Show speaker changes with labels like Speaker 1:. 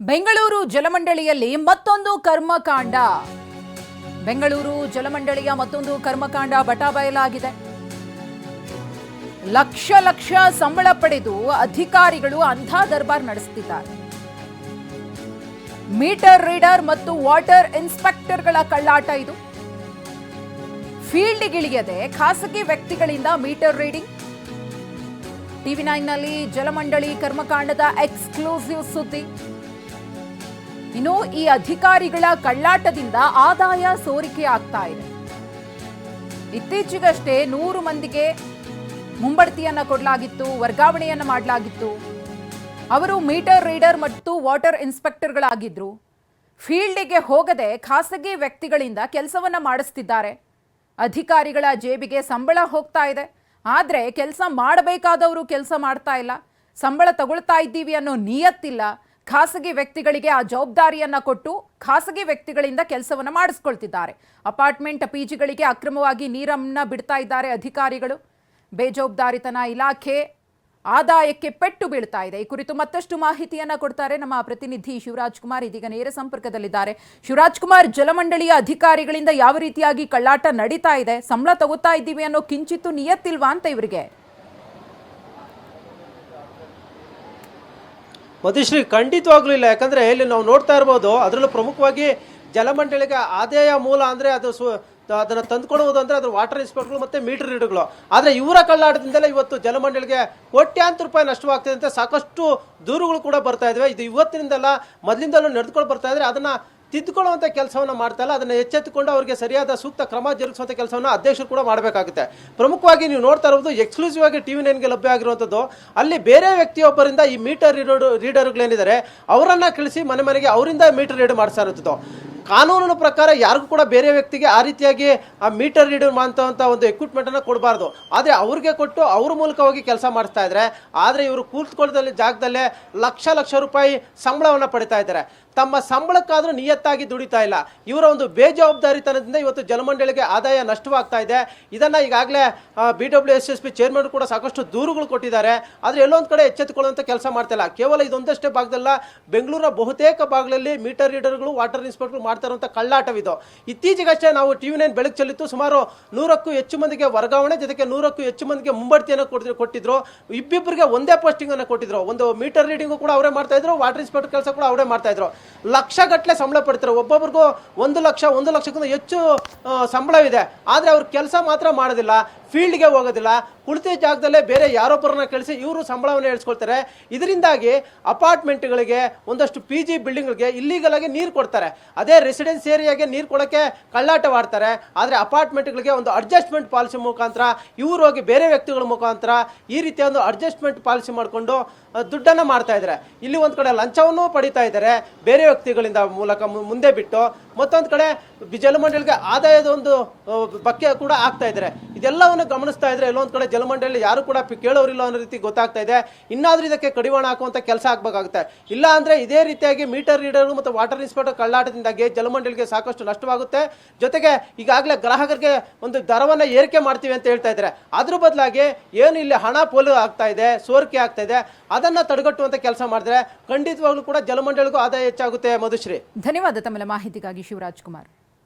Speaker 1: ಬೆಂಗಳೂರು ಜಲಮಂಡಳಿಯಲ್ಲಿ ಮತ್ತೊಂದು ಕರ್ಮಕಾಂಡ. ಬೆಂಗಳೂರು ಜಲಮಂಡಳಿಯ ಮತ್ತೊಂದು ಕರ್ಮಕಾಂಡ ಬಟಾಬಯಲಾಗಿದೆ. ಲಕ್ಷ ಲಕ್ಷ ಸಂಬಳ ಪಡೆದು ಅಧಿಕಾರಿಗಳು ಅಂಥ ದರ್ಬಾರ್ ನಡೆಸುತ್ತಿದ್ದಾರೆ ಮೀಟರ್ ರೀಡರ್ ಮತ್ತು ವಾಟರ್ ಇನ್ಸ್ಪೆಕ್ಟರ್ಗಳ ಕಳ್ಳಾಟ ಇದು. ಫೀಲ್ಡ್ಗಿಳಿಯದೆ ಖಾಸಗಿ ವ್ಯಕ್ತಿಗಳಿಂದ ಮೀಟರ್ ರೀಡಿಂಗ್. ಟಿವಿ ನೈನ್ನಲ್ಲಿ ಜಲಮಂಡಳಿ ಕರ್ಮಕಾಂಡದ ಎಕ್ಸ್ಕ್ಲೂಸಿವ್ ಸುದ್ದಿ. ಇನ್ನು ಈ ಅಧಿಕಾರಿಗಳ ಕಳ್ಳಾಟದಿಂದ ಆದಾಯ ಸೋರಿಕೆ ಆಗ್ತಾ ಇದೆ. ಇತ್ತೀಚೆಗಷ್ಟೇ ನೂರು ಮಂದಿಗೆ ಮುಂಬಡ್ತಿಯನ್ನ ಕೊಡಲಾಗಿತ್ತು, ವರ್ಗಾವಣೆಯನ್ನ ಮಾಡಲಾಗಿತ್ತು. ಅವರು ಮೀಟರ್ ರೀಡರ್ ಮತ್ತು ವಾಟರ್ ಇನ್ಸ್ಪೆಕ್ಟರ್ಗಳಾಗಿದ್ರು. ಫೀಲ್ಡಿಗೆ ಹೋಗದೆ ಖಾಸಗಿ ವ್ಯಕ್ತಿಗಳಿಂದ ಕೆಲಸವನ್ನ ಮಾಡಿಸ್ತಿದ್ದಾರೆ. ಅಧಿಕಾರಿಗಳ ಜೇಬಿಗೆ ಸಂಬಳ ಹೋಗ್ತಾ ಇದೆ. ಆದರೆ ಕೆಲಸ ಮಾಡಬೇಕಾದವರು ಕೆಲಸ ಮಾಡ್ತಾ ಇಲ್ಲ. ಸಂಬಳ ತಗೊಳ್ತಾ ಇದ್ದೀವಿ ಅನ್ನೋ ನಿಯತ್ತಿಲ್ಲ. ಖಾಸಗಿ ವ್ಯಕ್ತಿಗಳಿಗೆ ಆ ಜವಾಬ್ದಾರಿಯನ್ನ ಕೊಟ್ಟು ಖಾಸಗಿ ವ್ಯಕ್ತಿಗಳಿಂದ ಕೆಲಸವನ್ನ ಮಾಡಿಸ್ಕೊಳ್ತಿದ್ದಾರೆ. ಅಪಾರ್ಟ್ಮೆಂಟ್ ಪಿಜಿಗಳಿಗೆ ಅಕ್ರಮವಾಗಿ ನೀರನ್ನ ಬಿಡ್ತಾ ಇದ್ದಾರೆ ಅಧಿಕಾರಿಗಳು. ಬೇಜವಾಬ್ದಾರಿತನ ಇಲಾಖೆ ಆದಾಯಕ್ಕೆ ಪೆಟ್ಟು ಬೀಳ್ತಾ ಇದೆ. ಈ ಕುರಿತು ಮತ್ತಷ್ಟು ಮಾಹಿತಿಯನ್ನ ಕೊಡ್ತಾರೆ ನಮ್ಮ ಪ್ರತಿನಿಧಿ ಶಿವರಾಜ್ ಕುಮಾರ್. ಇದೀಗ ನೇರ ಸಂಪರ್ಕದಲ್ಲಿದ್ದಾರೆ. ಶಿವರಾಜ್ ಕುಮಾರ್, ಜಲಮಂಡಳಿಯ ಅಧಿಕಾರಿಗಳಿಂದ ಯಾವ ರೀತಿಯಾಗಿ ಕಳ್ಳಾಟ ನಡೀತಾ ಇದೆ, ಸಂಬಳ ತಗೋತಾ ಇದ್ದೀವಿ ಅನ್ನೋ ಕಿಂಚಿತ್ತು ನಿಯತ್ತಿಲ್ವಾ ಅಂತ ಇವರಿಗೆ?
Speaker 2: ಮಧುಶ್ರೀ ಖಂಡಿತವಾಗ್ಲಿಲ್ಲ ಯಾಕಂದ್ರೆ ಇಲ್ಲಿ ನಾವು ನೋಡ್ತಾ ಇರ್ಬೋದು, ಅದರಲ್ಲೂ ಪ್ರಮುಖವಾಗಿ ಜಲಮಂಡಳಿಗೆ ಆದಾಯ ಮೂಲ ಅಂದ್ರೆ ಅದು ಸು ಅದನ್ನು ತಂದ್ಕೊಡುವುದು ಅಂದ್ರೆ ಅದ್ರ ವಾಟರ್ ಇನ್ಸ್ಪೆಕ್ಟರ್ ಮತ್ತೆ ಮೀಟರ್ ರೀಡರ್ಗಳು ಆದರೆ ಇವರ ಕಳ್ಳಾಟದಿಂದಲೇ ಇವತ್ತು ಜಲಮಂಡಳಿಗೆ ಕೋಟ್ಯಾಂತರ ರೂಪಾಯಿ ನಷ್ಟವಾಗ್ತಿದೆ ಅಂತ ಸಾಕಷ್ಟು ದೂರುಗಳು ಕೂಡ ಬರ್ತಾ ಇದಾವೆ. ಇದು ಇವತ್ತಿನಿಂದಲ್ಲ, ಮೊದಲಿಂದಲೂ ನಡೆದುಕೊಂಡು ಬರ್ತಾ ಇದ್ರೆ. ಅದನ್ನ ತಿದ್ದುಕೊಳ್ಳುವಂಥ ಕೆಲಸವನ್ನು ಮಾಡ್ತಾ ಇಲ್ಲ. ಅದನ್ನು ಎಚ್ಚೆತ್ತುಕೊಂಡು ಅವರಿಗೆ ಸರಿಯಾದ ಸೂಕ್ತ ಕ್ರಮ ಜರುಗಿಸುವಂಥ ಕೆಲಸವನ್ನು ಅಧ್ಯಕ್ಷರು ಕೂಡ ಮಾಡಬೇಕಾಗುತ್ತೆ. ಪ್ರಮುಖವಾಗಿ ನೀವು ನೋಡ್ತಾ ಇರೋದು ಎಕ್ಸ್ಕ್ಲೂಸಿವ್ ಆಗಿ ಟಿವಿ ನೈನ್ಗೆ ಲಭ್ಯ ಆಗಿರುವಂಥದ್ದು ಅಲ್ಲಿ ಬೇರೆ ವ್ಯಕ್ತಿಯೊಬ್ಬರಿಂದ ಈ ಮೀಟರ್ ರೀಡರ್ ರೀಡರ್ಗಳೇನಿದ್ದಾರೆ, ಅವರನ್ನು ಕಳಿಸಿ ಮನೆ ಮನೆಗೆ ಅವರಿಂದ ಮೀಟರ್ ರೀಡ್ ಮಾಡಿಸ್ತಾ ಇರುತ್ತದ್ದು. ಕಾನೂನಿನ ಪ್ರಕಾರ ಯಾರಿಗೂ ಕೂಡ ಬೇರೆ ವ್ಯಕ್ತಿಗೆ ಆ ರೀತಿಯಾಗಿ ಆ ಮೀಟರ್ ರೀಡರ್ ಮಾಡುವಂಥ ಒಂದು ಎಕ್ವಿಪ್ಮೆಂಟನ್ನು ಕೊಡಬಾರ್ದು. ಆದರೆ ಅವ್ರಿಗೆ ಕೊಟ್ಟು ಅವ್ರ ಮೂಲಕವಾಗಿ ಕೆಲಸ ಮಾಡಿಸ್ತಾ ಇದ್ದಾರೆ ಆದರೆ ಇವರು ಕೂತ್ಕೊಳ್ಳದಲ್ಲಿ ಜಾಗದಲ್ಲೇ ಲಕ್ಷ ಲಕ್ಷ ರೂಪಾಯಿ ಸಂಬಳವನ್ನು ಪಡಿತಾ ಇದ್ದಾರೆ. ತಮ್ಮ ಸಂಬಳಕ್ಕಾದರೂ ನಿಯತ್ತಾಗಿ ದುಡಿತಾ ಇಲ್ಲ. ಇವರ ಒಂದು ಬೇಜವಾಬ್ದಾರಿತನದಿಂದ ಇವತ್ತು ಜಲಮಂಡಳಿಗೆ ಆದಾಯ ನಷ್ಟವಾಗ್ತಾ ಇದೆ. ಇದನ್ನು ಈಗಾಗಲೇ B W S S P chairman ಕೂಡ ಸಾಕಷ್ಟು ದೂರುಗಳು ಕೊಟ್ಟಿದ್ದಾರೆ. ಆದರೆ ಎಲ್ಲೊಂದು ಕಡೆ ಎಚ್ಚೆತ್ತುಕೊಳ್ಳುವಂಥ ಕೆಲಸ ಮಾಡ್ತಿಲ್ಲ ಕೇವಲ ಇದೊಂದಷ್ಟೇ ಭಾಗದಲ್ಲ, ಬೆಂಗಳೂರಿನ ಬಹುತೇಕ ಭಾಗಗಳಲ್ಲಿ ಮೀಟರ್ ರೀಡರ್ಗಳು ವಾಟರ್ ಇನ್ಸ್ಪೆಕ್ಟರ್ ಮಾಡ್ತಾರಂಥ ಕಳ್ಳಾಟವಿದು. ಇತ್ತೀಚೆಗಷ್ಟೇ ನಾವು ಟಿ ವಿ ನೈನ್ ಬೆಳಕು ಚೆಲ್ಲಿತ್ತು. ಸುಮಾರು ನೂರಕ್ಕೂ ಹೆಚ್ಚು ಮಂದಿಗೆ ವರ್ಗಾವಣೆ, ಜೊತೆಗೆ ನೂರಕ್ಕೂ ಹೆಚ್ಚು ಮಂದಿಗೆ ಮುಂಬಡ್ತಿಯನ್ನು ಕೊಟ್ಟಿದ್ರು ಕೊಟ್ಟಿದ್ರು. ಇಬ್ಬಿಬ್ಬರಿಗೆ ಒಂದೇ ಪೋಸ್ಟಿಂಗನ್ನು ಕೊಟ್ಟಿದ್ರು. ಒಂದು ಮೀಟರ್ ರೀಡಿಂಗು ಕೂಡ ಅವರೇ ಮಾಡ್ತಾ ಇದ್ರು ವಾಟರ್ ಇನ್ಸ್ಪೆಕ್ಟರ್ ಕೆಲಸ ಕೂಡ ಅವರೇ ಮಾಡ್ತಾ ಇದ್ರು. ಲಕ್ಷ ಗಟ್ಟಲೆ ಸಂಬಳ ಪಡ್ತಾರೆ. ಒಬ್ಬೊಬ್ರಿಗೂ ಒಂದು ಲಕ್ಷ, ಒಂದು ಲಕ್ಷಕ್ಕಿಂತ ಹೆಚ್ಚು ಸಂಬಳವಿದೆ. ಆದರೆ ಅವ್ರು ಕೆಲಸ ಮಾತ್ರ ಮಾಡೋದಿಲ್ಲ, ಫೀಲ್ಡ್ಗೆ ಹೋಗೋದಿಲ್ಲ, ಕುಳಿತ ಜಾಗದಲ್ಲೇ ಬೇರೆ ಯಾರೊಬ್ಬರನ್ನ ಕಳಿಸಿ ಇವರು ಸಂಬಳವನ್ನು ಹೇಳ್ಸ್ಕೊಳ್ತಾರೆ ಇದರಿಂದಾಗಿ ಅಪಾರ್ಟ್ಮೆಂಟ್ಗಳಿಗೆ ಒಂದಷ್ಟು ಪಿ ಜಿ ಬಿಲ್ಡಿಂಗ್ಗಳಿಗೆ ಇಲ್ಲಿಗಲ್ ಆಗಿ ನೀರು ಕೊಡ್ತಾರೆ. ಅದೇ ರೆಸಿಡೆನ್ಸ್ ಏರಿಯಾಗೆ ನೀರು ಕೊಡೋಕ್ಕೆ ಕಳ್ಳಾಟವಾಡ್ತಾರೆ. ಆದರೆ ಅಪಾರ್ಟ್ಮೆಂಟ್ಗಳಿಗೆ ಒಂದು ಅಡ್ಜಸ್ಟ್ಮೆಂಟ್ ಪಾಲಿಸಿ ಮುಖಾಂತರ, ಇವರು ಹೋಗಿ ಬೇರೆ ವ್ಯಕ್ತಿಗಳ ಮುಖಾಂತರ ಈ ರೀತಿಯ ಒಂದು ಅಡ್ಜಸ್ಟ್ಮೆಂಟ್ ಪಾಲಿಸಿ ಮಾಡಿಕೊಂಡು ದುಡ್ಡನ್ನು ಮಾಡ್ತಾ ಇದ್ದಾರೆ. ಇಲ್ಲಿ ಒಂದು ಕಡೆ ಲಂಚವನ್ನು ಪಡಿತಾ ಇದ್ದಾರೆ. ಬೇರೆ ವ್ಯಕ್ತಿಗಳಿಂದ ಮೂಲಕ ಮುಂದೆ ಬಿಟ್ಟು ಮತ್ತೊಂದು ಕಡೆ ಜಲಮಂಡಳಿಗೆ ಆದಾಯದ ಒಂದು ಬಗ್ಗೆ ಕೂಡ ಆಗ್ತಾ ಇದ್ದಾರೆ ಇದೆಲ್ಲವನ್ನು ಗಮನಿಸ್ತಾ ಇದ್ರೆ ಎಲ್ಲೊಂದು ಕಡೆ ಜಲಮಂಡಳಿ ಯಾರು ಕೂಡ ಕೇಳೋರಿಲ್ಲ ಅನ್ನೋ ರೀತಿ ಗೊತ್ತಾಗ್ತಾ ಇದೆ. ಇನ್ನಾದ್ರೂ ಇದಕ್ಕೆ ಕಡಿವಾಣ ಹಾಕುವಂತ ಕೆಲಸ ಆಗ್ಬೇಕಾಗುತ್ತೆ. ಇಲ್ಲ ಅಂದ್ರೆ ಇದೇ ರೀತಿಯಾಗಿ ಮೀಟರ್ ರೀಡರ್ ಮತ್ತು ವಾಟರ್ ಇನ್ಸ್ಪೆಕ್ಟರ್ ಕಳ್ಳಾಟದಿಂದಾಗಿ ಜಲಮಂಡಳಿಗೆ ಸಾಕಷ್ಟು ನಷ್ಟವಾಗುತ್ತೆ. ಜೊತೆಗೆ ಈಗಾಗಲೇ ಗ್ರಾಹಕರಿಗೆ ಒಂದು ದರವನ್ನ ಏರಿಕೆ ಮಾಡ್ತೀವಿ ಅಂತ ಹೇಳ್ತಾ ಇದ್ದಾರೆ ಅದ್ರ ಬದಲಾಗಿ ಏನು ಇಲ್ಲಿ ಹಣ ಪೋಲು ಆಗ್ತಾ ಇದೆ, ಸೋರಿಕೆ ಆಗ್ತಾ ಇದೆ, ಅದನ್ನ ತಡೆಗಟ್ಟುವಂತ ಕೆಲಸ ಮಾಡಿದ್ರೆ ಖಂಡಿತವಾಗ್ಲೂ ಕೂಡ ಜಲಮಂಡಳಿಗೂ ಆದಾಯ ಹೆಚ್ಚಾಗುತ್ತೆ ಮಧುಶ್ರೀ.
Speaker 1: ಧನ್ಯವಾದ ತಮ್ಮ ಮಾಹಿತಿಗಾಗಿ. ಶಿವರಾಜ್ ಕುಮಾರ್